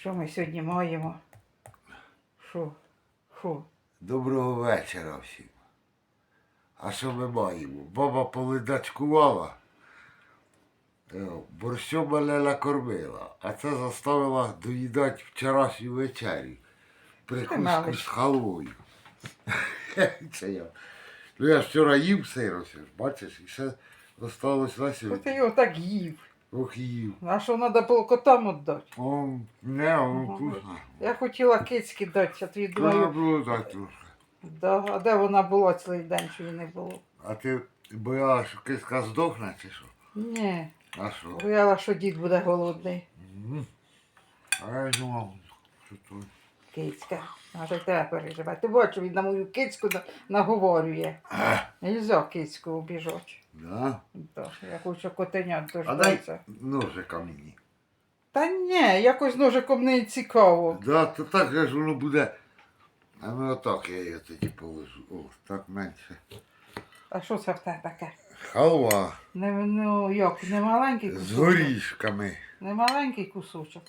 Що ми сьогодні маємо? Що? Що? Доброго вечора всім. А що ми маємо? Баба поледачкувала, е, борщом мене накормила, а це заставила доїдати вчорашню вечерю. Прикуску з халвою. Це я. Ну я ж вчора їв сиро, все бачиш, і ще залишилось на Що ти його так їв? Ох, їв. А що треба було котам віддати? Он, не, он вкусно. Я хотіла кицьки дати, а тобі Треба думаю, було так трошки. да, а де вона була цілий день, що її не було? А ти боялась, що киска здохне чи що? Ні, А що? бояла, що дід буде голодний. Мгм. А я думав, що то. Кицька. Може тебе переживе. Ти бачиш, він на мою кицьку на- наговорює. Нельзя кицьку обіжати. Да? Да, я хочу котенят А дай дождатися. ножика мені. Та ні, якось ножиком не цікаво. Да, то так же ж воно буде. А ну отак я її тоді положу. О, так менше. А що це в тебе таке? Халва Не, ну як, не маленький з кусочок? горішками. Не маленький кусочок.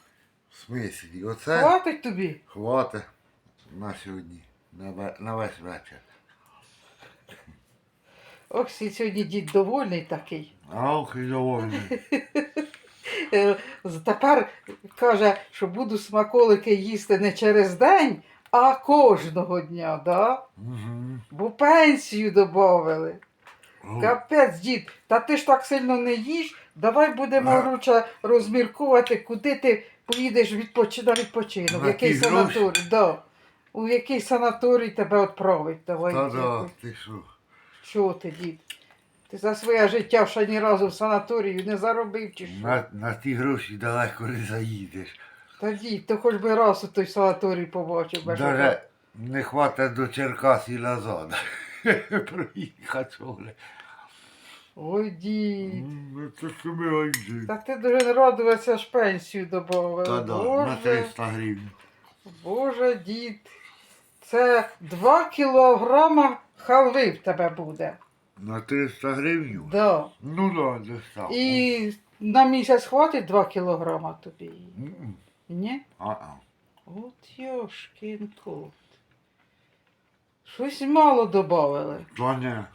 В смислі, оце Хватить тобі? хватить на сьогодні. На, на весь вечір. Ох, сьогодні дід довольний такий. Ах, і довольний. Е, Тепер каже, що буду смаколики їсти не через день, а кожного дня, да? Угу. Бо пенсію додали. Капець, дід, та ти ж так сильно не їш. Давай будемо А. руча розміркувати, куди ти поїдеш відпочи... на відпочинок. Який санаторій? Да. У який санаторій тебе відправить? Давай. Та да, ти що? Чого ти, дід? Ти за своє життя ще ні разу в санаторію не заробив чи що? На, на ті гроші далеко не заїдеш. Та дід, то хоч би раз у той санаторій побачив. Даже не хватить до Черкас і назад. Проїхати шоли. Ой, дід. Ну, це що ми гайджи. Та ти дуже не радуватися, аж пенсію додав. Та да, на Боже, 300 гривень. Боже, дід. Це 2 кілограма халви в тебе буде. На 300 гривень? Да. Ну да, десь так. І на місяць хватить 2 кілограма тобі. М-м. Ні? А-а. От йошкін кот. Щось мало додали. Конечно.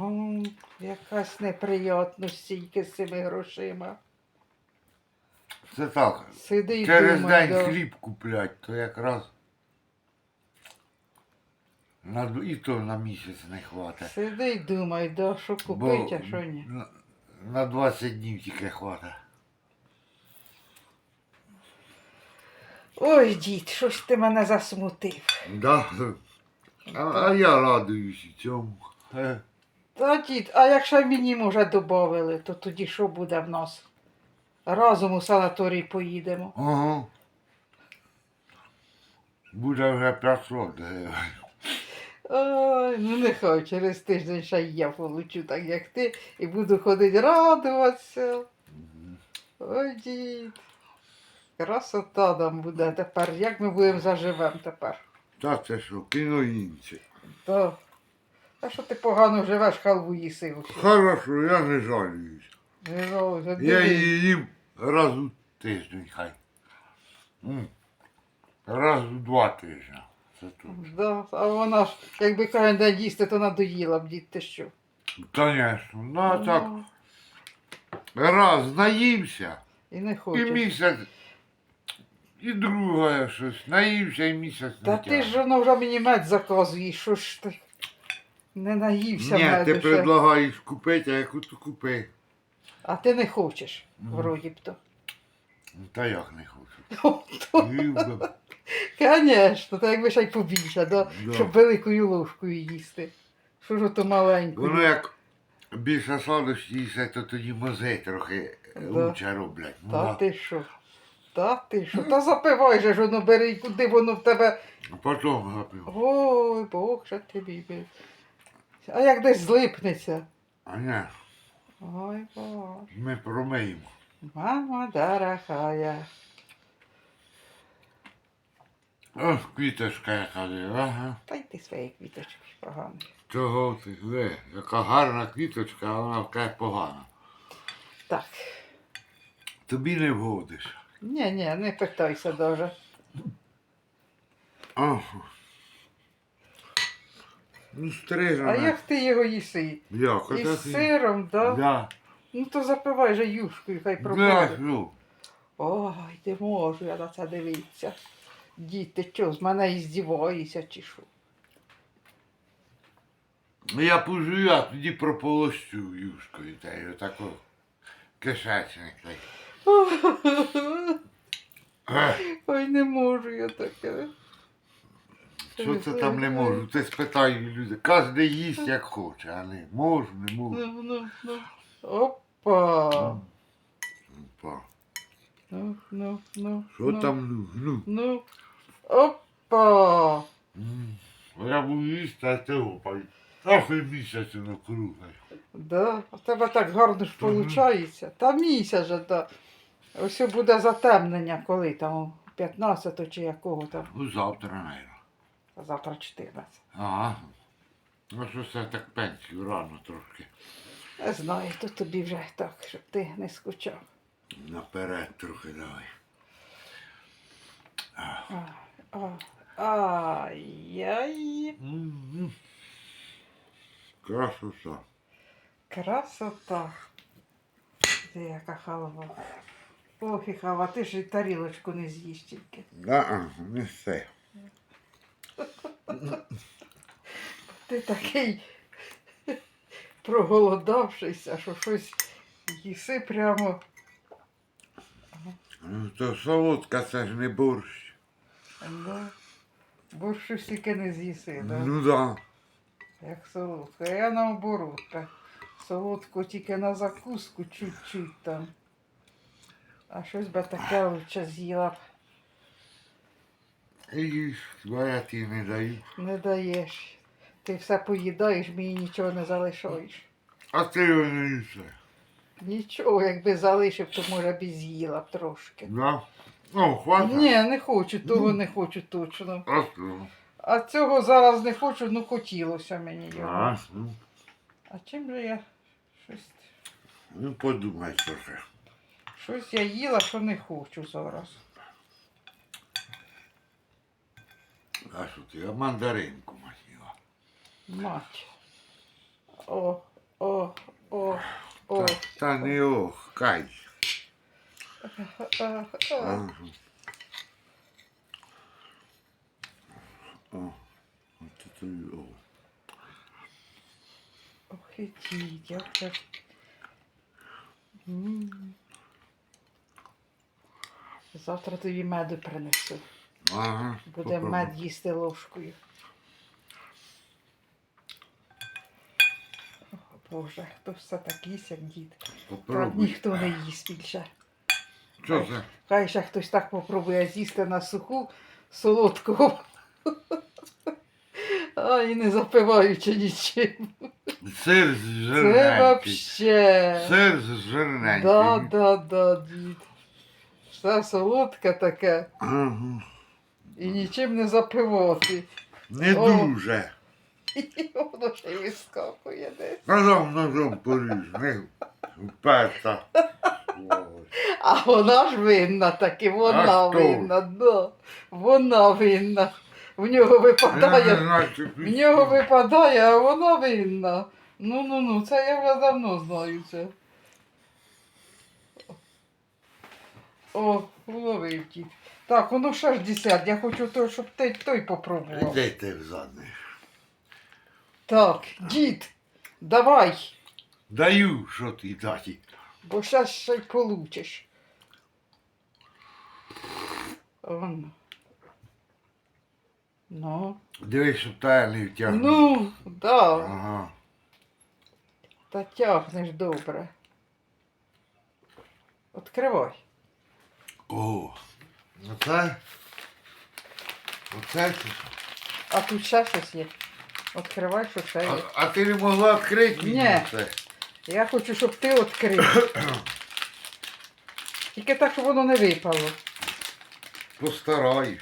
О, якась неприятність стільки з цими грошима. Це так. Сиди і Через думай, день да. хліб куплять, то якраз на, і то на місяць не хватить. Сиди і думай, да, що купити, а що ні. на, на 20 днів тільки хватить. Ой, дід, щось ти мене засмутив. Да. А, а я радуюсь і цьому. Е, Та дід, а якщо мені, може, додали, то тоді що буде в нас? Разом у санаторій поїдемо. Ага. Буде вже 500 гривень. Ой, ну нехай через тиждень ще й я получу, так як ти, і буду ходити радуватися. Ой, дід. Красота нам буде тепер. Як ми будемо заживемо тепер? Та це що, кіно інше. То. А що ти погано живеш, халву їси усю. Хорошо, я не жалуюсь. Ну, Я її їм раз у тиждень хай. М. Раз у два тижні. Це тут. Да, а вона ж, якби кожен день їсти, то надоїла б дід, ти що? Звісно, ну а так раз наївся, І не і місяць, і друге щось, наївся і місяць Та ти ж воно вже мені мед заказуєш, що ж ти не наївся Ні, меду ти ще. предлагаєш купити, а яку то купи. А ти не хочеш, Мгм. вроді б то. Ну, Та як не хочу. Звісно, то якби ще й побільше, да? Да. щоб великою ложкою їсти. Що ж ото маленькою. Воно як більше сладості їсти, то тоді мози трохи Да. лучше роблять. Ну, Та ти що? Та ти що? Та запивай же ж воно бери, і куди воно в тебе. А Потім запив. Ой, Бог же тобі. бив. А як десь злипнеться? А ні, Ой, Боже. ми промиємо. Мама дорогая. Ось квіточка яка ага. Та й ти свої квіточки погані. Чого ти? Де? Яка гарна квіточка, а вона така погана. Так, Тобі не вгодиш. Ні, ні, не питайся дуже. Ага. Ну, стрижена. А як ти його їси? Як? Із Отак і- сиром, да? Да. Ну то запивай же юшкою, хай Да, ну. Ой, не можу я на це дивитися. Діти, що, з мене і здіваєшся чи що? Ну я пожую, а тоді прополощу юшкою та й отако кишечник. Ех, Ой, не можу я таке. Що це там не можу? Ти спитай люди. Кожен їсть як хоче, а не можу, не можу. Ну, ну, ну. Опа. Опа. Ну, ну, ну. Що ну, там ну? ну? Ну. Опа. М, Я буду їсти, а ти опай. Трохи місяцю на кругай. Да. У тебе так гарно ж Мгм. виходить. Та місяць же, да. Ось буде затемнення, коли там 15 чи якого там. Ну, завтра, наверное. Завтра 14. Ага. Ну що це так пенсію рано трошки. Не знаю, то тобі вже так, щоб ти не скучав. Наперед трохи давай. А, а, Ай-яй, М-м. Красота. красота. Де яка халва. Ох, і халва, ти ж і тарілочку не з'їш тільки. Да, не все. Ти такий проголодавшийся, що щось їси прямо. Ну, то солодка це ж не борщ. Да. Борщу стільки не з'їси, да? Ну да. як солодка. Я наоборот. так. Солодку тільки на закуску чуть-чуть там. А щось би таке лучше з'їла б. І я не даю. Не даєш. Ти все поїдаєш, мені нічого не залишаєш. А ти його не їси. Нічого, якби залишив, то може б і з'їла б трошки. Да? Ну, хватить. Ні, не хочу, того не хочу точно. А що? А цього зараз не хочу, ну хотілося мені його. А, ну, А чим же я щось, ну подумай, це. щось я їла, що не хочу зараз. А що ти? А мандаринку масіла. Мать. О, о, о, о. Та, та не ох, кай. А. О, от це о. Ох, і дідь, як Завтра тобі меду принесу. Ага. Буде попробуй. мед їсти ложкою. О, Боже, хто це так їсть, як дід? Так Попробуй. ніхто не їсть більше. Що це? Хай ще хтось так попробує з'їсти на суху солодкого. А, і не запиваючи нічим. Сир з Це жирненький. вообще. Сир з жирненький. Да, да, да, дід. Все солодке таке Ага. І нічим не запивати. Не О. дуже. І воно ще й вискакує десь. Ножом, ножом поріж, не вперта. А вона ж винна таки, вона А хто? винна, да. Вона винна. В нього випадає. В нього випадає, а вона винна. Ну ну ну, це я вже давно знаю це. О, уловив дід. Так, воно ще ж десят. Я хочу то, щоб ти той попробував. Де ти взадне? Так, дід, давай, Даю, що ти даті. бо зараз ще й получиш. Он. Ну, Дивись, щоб та не втягнув. ну, да, Ага. та тягнеш добре. Відкривай. О. Оце. Оце. чи- А тут ще щось є. Відкривай, що ще А, є. а ти не могла відкрити мені Ні. це? Я хочу, щоб ти відкрив. Тільки так, щоб воно не випало. Постараюсь.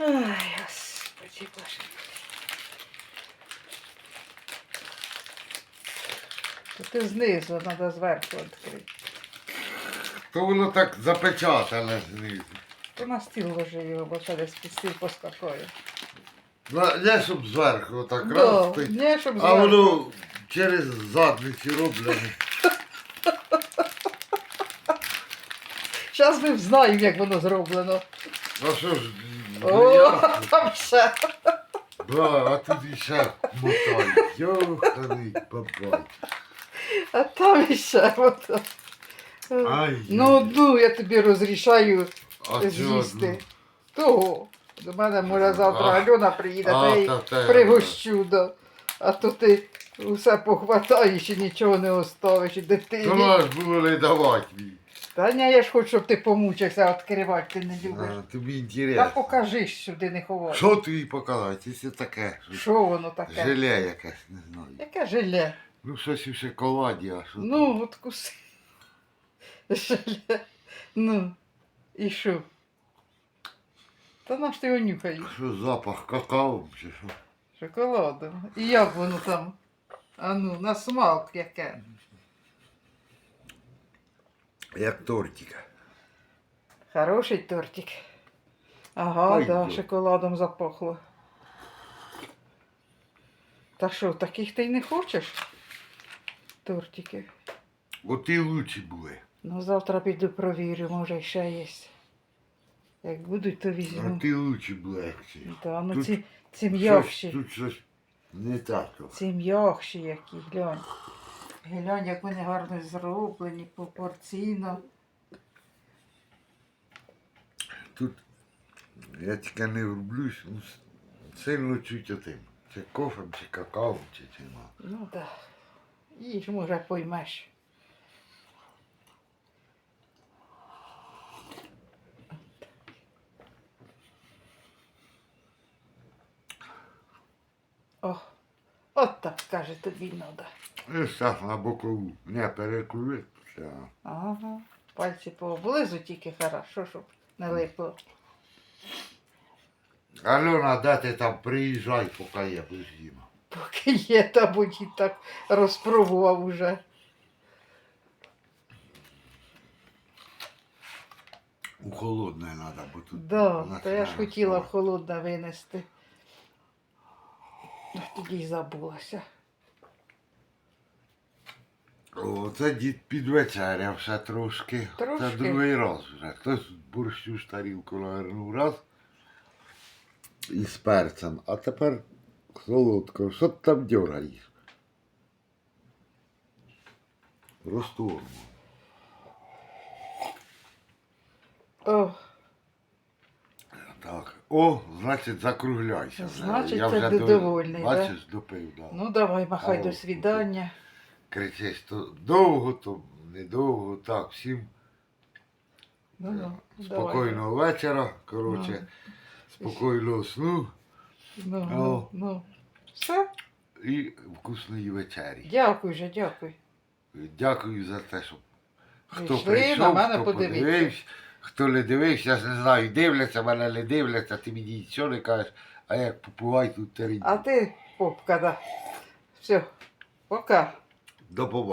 Ай, господи боже. То ти знизу, треба зверху відкрити. То воно так запечатане знизу. То на стіл ложи його, бо ще десь під стіл поскакує. На- Не щоб зверху отак Да, раз не, щоб а зверху. воно через задниці роблене. Зараз ми знаємо, як воно зроблено. А що ж, О, я- там ще. да, а тут іще мотай. Йоханий папай. А там іще. Ото. Ай, Ну, одну я тобі розрішаю а чого, з'їсти. ну? Того. До мене може завтра А. Альона приїде, А, та й пригощу. Да. А то ти усе похватаєш і нічого не оставиш, і дитині. нас було не давати мені. Та ні, я ж хочу, щоб ти помучився відкривати, ти не любиш. А, тобі Та інтересно. покажи ж сюди, не ховай. Що тобі показати? Це таке. що Що воно таке? Желе якесь, не знаю. Яке желе? Ну щось у шоколаді, а що Ну, от куси. Ну, і що? Та наш ти його нюхаєш? Що запах какао чи що? Шоколадом. І як воно там? А ну, на смак яке. Як тортик. Хороший тортик. Ага, Ой, да, шоколадом запахло. Та що, таких ти й не хочеш? Тортики. От і лучі були. Ну, завтра піду провірю, може ще є. Як будуть, то А ти як ці. Да, ну Тут ці, ці м'якші. Тут щось не так. Ці м'якші які, глянь. Глянь, як вони гарно зроблені, пропорційно. Тут я тільки не врублюсь, ну, сильно чуть отим. Чи кофем, чи какао, чи чим. Ну так. Да. Їж, може, поймеш. О, от так, каже, тобі надо. І зараз на бокову. Не перекуритися. Ага. Пальці пооблизу тільки хорошо, щоб не липло. Альона, де ти там приїжджай, поки я без їма. Поки є, та будь і так розпробував уже. У холодне треба, бо тут. Да, то я ж хотіла в холодне винести. А Тоді й забулася. О, це дід підвечеряв все трошки. Трошки? Це другий раз вже. Хтось борщу ж тарілку навернув раз. Із перцем. А тепер солодко. Що ти там дергаєш? Розторгну. О, Так. О, значить, закругляйся. вже. Значить, Я це вже ти до- довольний, да? Бачиш, допив, да. ну давай, махай О, до свідання. Кричиш, то довго, то недовго. Так, всім Ну, ну, давай. спокійного вечора. Коротше, спокійного сну Ну, О. ну, ну. Все? і вкусної вечері. Дякую же, дякую. Дякую за те, що хто Прийшли прийшов, на мене хто подивитися. подивився, хто не дивився, я не знаю, дивляться мене, не дивляться, ти мені нічого не кажеш, а як попувай тут терень. А ти попка, да. Все, пока. До побачення.